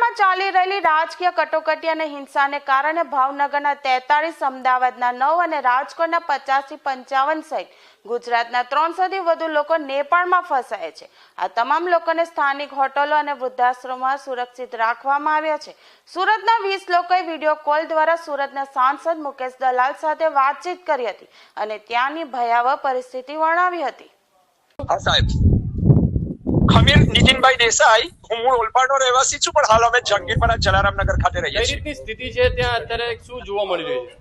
રાજકીય કટોકટી અને હિંસાને કારણે ભાવનગરના તેતાળીસ, અમદાવાદના નવ અને રાજકોટના પચાસથી પંચાવન સહિત ગુજરાતના ત્રણસોથી વધુ લોકો નેપાળમાં ફસાયા છે. આ તમામ લોકોને સ્થાનિક હોટલો અને વૃદ્ધાશ્રમમાં સુરક્ષિત રાખવામાં આવ્યા છે. સુરતના વીસ લોકોએ વીડિયો કોલ દ્વારા સુરતના સાંસદ મુકેશ દલાલ સાથે વાતચીત કરી હતી અને ત્યાંની ભયાવહ પરિસ્થિતિ વર્ણવી હતી. ખમીર નીતિનભાઈ દેસાઈ હું મૂળ ઓલપાડનો રહેવાસી છું પણ હાલ અમે જંગીરપરા જલારામનગર ખાતે રહીએ છીએ. રીતની સ્થિતિ છે? ત્યાં અત્યારે શું જોવા મળી રહ્યું છે?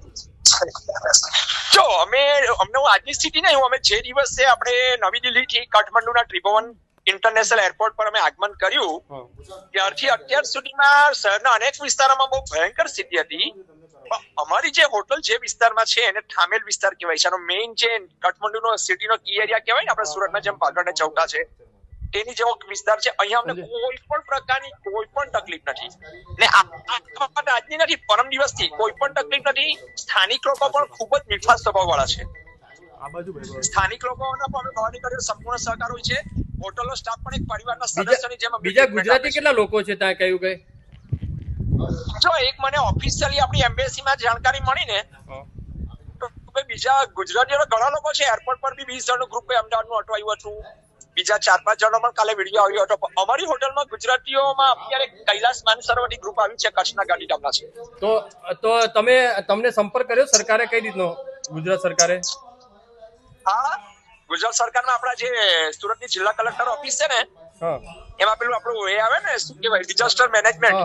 જો અમે અમને હું આજની સ્થિતિ નહીં હું અમે જે દિવસે આપણે નવી દિલ્હીથી કાઠમંડુના ત્રિભુવન ઇન્ટરનેશનલ એરપોર્ટ પર અમે આગમન કર્યું ત્યારથી અત્યાર સુધીમાં શહેરના અનેક વિસ્તારોમાં બહુ ભયંકર સ્થિતિ હતી. અમારી જે હોટલ જે વિસ્તારમાં છે એને થામેલ વિસ્તાર કહેવાય છે. મેઇન જે કાઠમંડુનો સિટીનો કી એરિયા કહેવાય ને આપણે સુરતના જેમ ને ચૌટા છે. તેની જેવો વિસ્તાર છે અહીંયા અમને કોઈ પણ પ્રકારની કોઈ પણ તકલીફ નથી. ને આજની નથી પરમ દિવસથી કોઈ પણ તકલીફ નથી. સ્થાનિક લોકો પણ ખૂબ જ મીઠા સ્વભાવ વાળા છે સ્થાનિક લોકોના પણ અમે ભાવની કર્યો સંપૂર્ણ સહકાર હોય છે. હોટલનો સ્ટાફ પણ એક પરિવારના સદસ્યની જેમ બીજા ગુજરાતી કેટલા લોકો છે ત્યાં કયું કઈ? જો એક મને ઓફિશિયલી આપણી એમ્બેસીમાં જાણકારી મળી ને બીજા ગુજરાતીઓ ઘણા લોકો છે. એરપોર્ટ પર બી વીસ જણનું ગ્રુપ અમદાવાદનું અટવાયું હતું. બીજા ચાર પાંચ જણો પણ કાલે વીડિયો આવ્યો હતો. અમારી હોટલમાં ગુજરાતીઓમાં અત્યારે કૈલાસ માનસરોવરની ગ્રુપ આવ્યું છે કચ્છના ગાંધીધામના છે. તો તો તમે તમને સંપર્ક કર્યો સરકારે કઈ રીતનો? ગુજરાત સરકારે? હા ગુજરાત સરકારમાં આપણા જે સુરતની જિલ્લા કલેક્ટર ઓફિસ છે ને એમાં પેલું આપણું એ આવે ને શું કહેવાય ડિઝાસ્ટર મેનેજમેન્ટ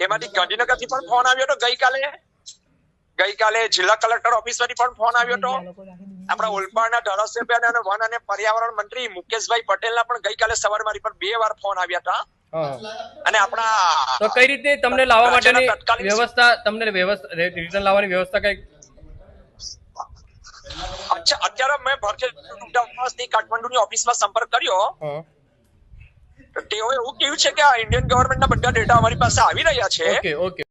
એમાંથી ગાંધીનગર ગાંધીનગરથી પણ ફોન આવ્યો હતો ગઈકાલે. ગઈકાલે જિલ્લા કલેક્ટર ઓફિસમાંથી પણ ફોન આવ્યો હતો. આપણા ઓલપાડના ધારાસભ્ય અને વન અને પર્યાવરણ મંત્રી મુકેશભાઈ પટેલના પણ ગઈકાલે સવારે મારી પર બે વાર ફોન આવ્યા હતા. અને આપણા તો કઈ રીતે તમને લાવવા માટેની વ્યવસ્થા તમને વ્યવસ્થા રિટર્ન લાવવાની વ્યવસ્થા કઈ? અચ્છા અત્યારે મેં ભારતીય કાઠમંડુની ઓફિસમાં સંપર્ક કર્યો. તેઓએ એવું કહ્યું છે કે આ ઇન્ડિયન ગવર્મેન્ટના બધા ડેટા અમારી પાસે આવી રહ્યા છે. Okay okay